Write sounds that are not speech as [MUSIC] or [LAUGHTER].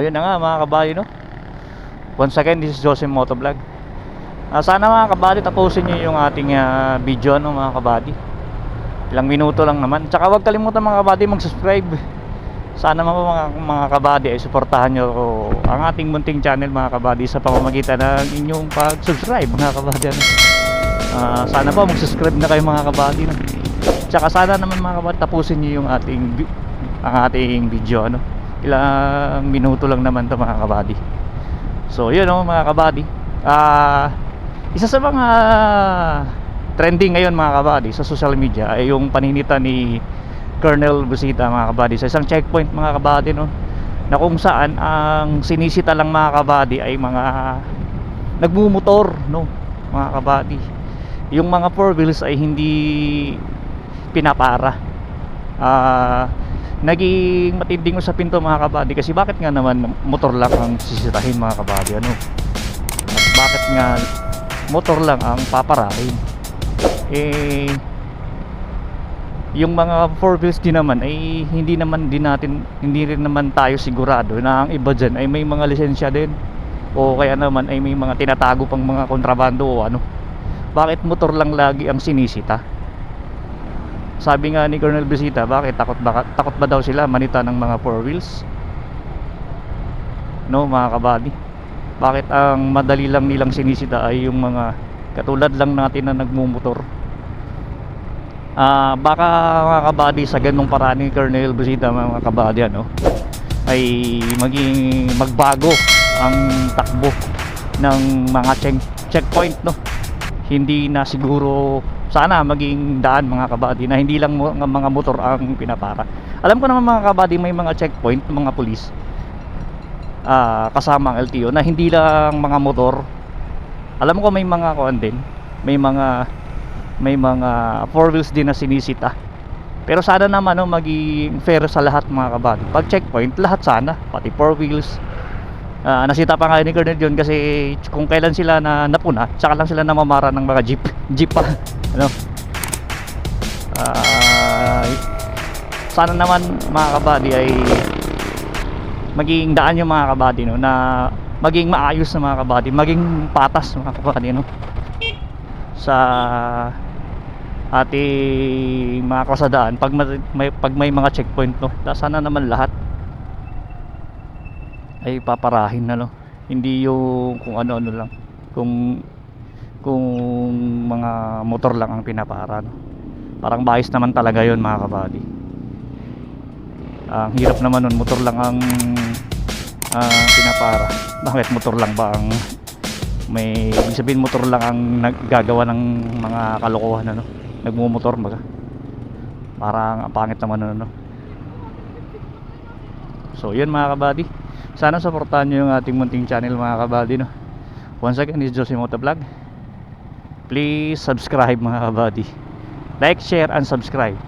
ayun na nga mga kabady no? Once again this is Joseph Motovlog. Ah, sana mga kabady tapusin nyo yung ating ah, video no mga kabady. Ilang minuto lang naman. Tsaka huwag kalimutan mga kabady mag subscribe sana mga, mga, mga kabady ay suportahan nyo ang ating munting channel mga kabady sa pamamagitan ng inyong pag subscribe mga kabady ano? Ah, sana po mag subscribe na kayo mga kabady no? tsaka sana naman mga kabady tapusin nyo yung ating ang ating video ano ilang minuto lang naman to mga kabady. So yun oh, mga kabady. Ah isa sa mga trending ngayon mga kabady sa social media ay yung paninita ni Colonel Busita mga kabady sa isang checkpoint mga kabady no na kung saan ang sinisita lang mga kabady ay mga nagmumotor no mga kabady. Yung mga four wheels ay hindi pinapara. Ah naging matinding usapin to mga kabady. Kasi bakit nga naman motor lang ang sisirahin mga kabady? Ano? At bakit nga motor lang ang paparahin? Eh yung mga four wheels din naman ay hindi naman din natin hindi rin naman tayo sigurado na ang iba dyan ay may mga lisensya din. O kaya naman ay may mga tinatago pang mga kontrabando o ano. Bakit motor lang lagi ang sinisita sabi nga ni Colonel Bisita bakit takot ba, takot ba daw sila manita ng mga four wheels? No mga kabady bakit ang madali lang nilang sinisita ay yung mga katulad lang natin na nagmumotor? Ah, baka mga kabady sa ganung paraan ni Colonel Busita mga kabady ano ay maging magbago ang takbo ng mga check checkpoint no? Hindi na siguro sana maging daan mga kabady na hindi lang mga motor ang pinapara. Alam ko naman mga kabady may mga checkpoint mga pulis ah kasama ang LTO na hindi lang mga motor. Alam ko may mga kuan din may mga may mga four wheels din na sinisita. Pero sana naman no, maging fair sa lahat mga kabady. Pag checkpoint lahat sana pati four wheels. Ah, nasita pa nga ni Colonel John kasi kung kailan sila na napuna tsaka lang sila namamara ng mga jeep jeep pa ano? Ah, sana naman mga kabady ay maging daan yung mga kabady no? Na maging maayos na mga kabady maging patas mga kabady no? Sa ating mga kasadaan pag ma- may, pag may mga checkpoint no? Sana naman lahat ay paparahin na no? Hindi yung kung ano-ano lang kung kung mga motor lang ang pinapara no? Parang bias naman talaga yon mga kabady. Ang hirap naman nun motor lang ang ah, pinapara. [LAUGHS] Bakit motor lang ba ang may ibig sabihin motor lang ang naggagawa ng mga kalokohan ano? Nagmumotor baga. Parang ang pangit naman ano? So yun mga kabady. Sana supportahan nyo yung ating munting channel mga kabady no? Once again is Josie Motovlog please subscribe mga kabady like share and subscribe